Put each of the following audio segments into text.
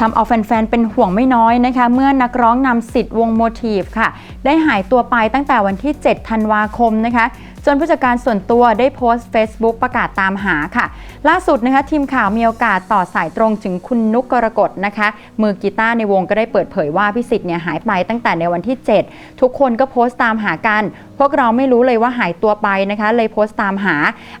ทำเอาแฟนๆ เป็นห่วงไม่น้อยนะคะ เมื่อนักร้องนำสิทธิ์วงโมทีฟค่ะ ได้หายตัวไปตั้งแต่วันที่ 7 ธันวาคมนะคะ จนผู้จัดการส่วนตัวได้โพสต์ Facebook ประกาศตามหาค่ะ ล่าสุดนะคะทีมข่าวมีโอกาสต่อสายตรงถึงคุณนุกกรกฎนะคะ มือกีตาร์ในวงก็ได้เปิดเผยว่าพิสิทธิ์เนี่ยหายไปตั้งแต่ในวันที่ 7 ทุกคนก็โพสต์ตามหากัน พวกเราไม่รู้เลยว่าหายตัวไปนะคะ เลยโพสต์ตามหา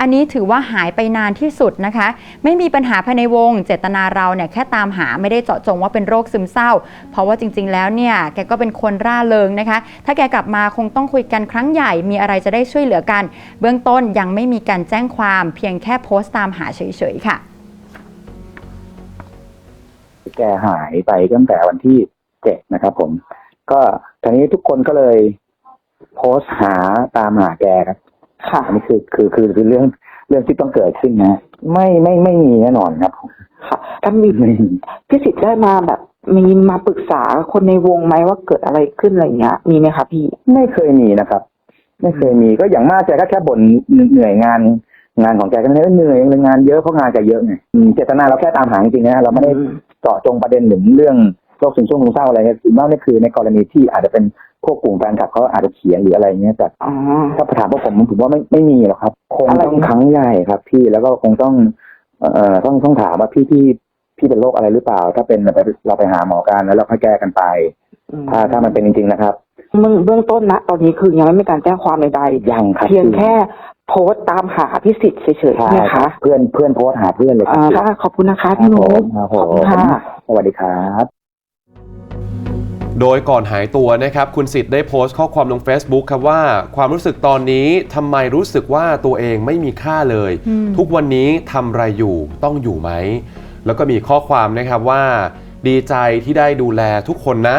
อันนี้ถือว่าหายไปนานที่สุดนะคะ ไม่มีปัญหาภายในวง เจตนาเราเนี่ยแค่ตามหาไม่ได้เจาะจงว่าเป็นโรคซึมเศร้า เพราะว่าจริง ๆ แล้วเนี่ยแกก็เป็นคนร่าเริงนะคะ ถ้าแกกลับมาคงต้องคุยกันครั้งใหญ่มีอะไรจะได้ช่วยเหลือกัน เบื้องต้นยังไม่มีการแจ้งความเพียงแค่โพสต์ตามหาเฉยๆค่ะ แกหายไปตั้งแต่วันที่เจ็ดนะครับ ผม ก็ทีนี้ทุกคนก็เลย โพสต์หาตามหาแกครับค่ะอันนี้คือคือคือคือเรื่องเรื่องที่ต้องเกิดขึ้นนะ ไม่ไม่ไม่มีแน่นอนครับผมค่ะถ้ามีไม่มีพี่สิทธิ์ได้มาแบบ มีมาปรึกษาคนในวงไหมว่าเกิดอะไรขึ้นอะไรอย่างเงี้ยมีไหมคะพี่ ไม่เคยมีนะครับ ไม่เคยมีก็อย่างมากแกก็แค่บ่นเหนื่อยงานงานของแกก็ไม่ได้เหนื่อยงานเยอะเพราะงานแกเยอะไงอืมเจตนาเราแค่ตามหาจริงๆนะเราไม่ได้อืมเจาะจงประเด็นถึงเรื่องโรคซึมเศร้าซึมเศร้าอะไรเนี่ยส่วนมากนี่คือในกรณีที่อาจจะเป็นพวกกลุ่มแฟนคลับเขาอาจจะเขียนหรืออะไรเงี้ยแต่อ๋อถ้าถามพวกผมผมว่าไม่ไม่มีหรอกครับคงอะไรต้องครั้งใหญ่ครับ พี่แล้วก็คงต้อง เอ่อต้องต้องถามว่าพี่พี่พี่เป็นโรคอะไรหรือเปล่า ถ้าเป็นเราไปเราไปหาหมอกันแล้วเราค่อยแก้กันไปอืมถ้าถ้ามันเป็นจริง ๆนะครับ เบื้องเบื้องต้นนะตอนนี้คือยังไม่มีการแจ้งความใดยังครับๆเพียงแค่โพสต์ตามหาพี่สิทธิ์เฉยๆใช่ใช่ไหมครัคะบเพื่อนเพื่อนโพสต์หาเพื่อนเลยคอ่ารับค่ะขอบคุณนะคะครัพี่บนุผ๊มกครับผขอบมคุณค่ะสวัสดีครับโดยก่อนหายตัวนะครับ คุณสิทธิ์ได้โพสต์ข้อความลง Facebook ครับว่า ความรู้สึกตอนนี้ทำไมรู้สึกว่าตัวเองไม่มีค่าเลยอืมทุกวันนี้ทำอะไรอยู่ต้องอยู่ไหม แล้วก็มีข้อความนะครับว่า ดีใจที่ได้ดูแลทุกคนนะ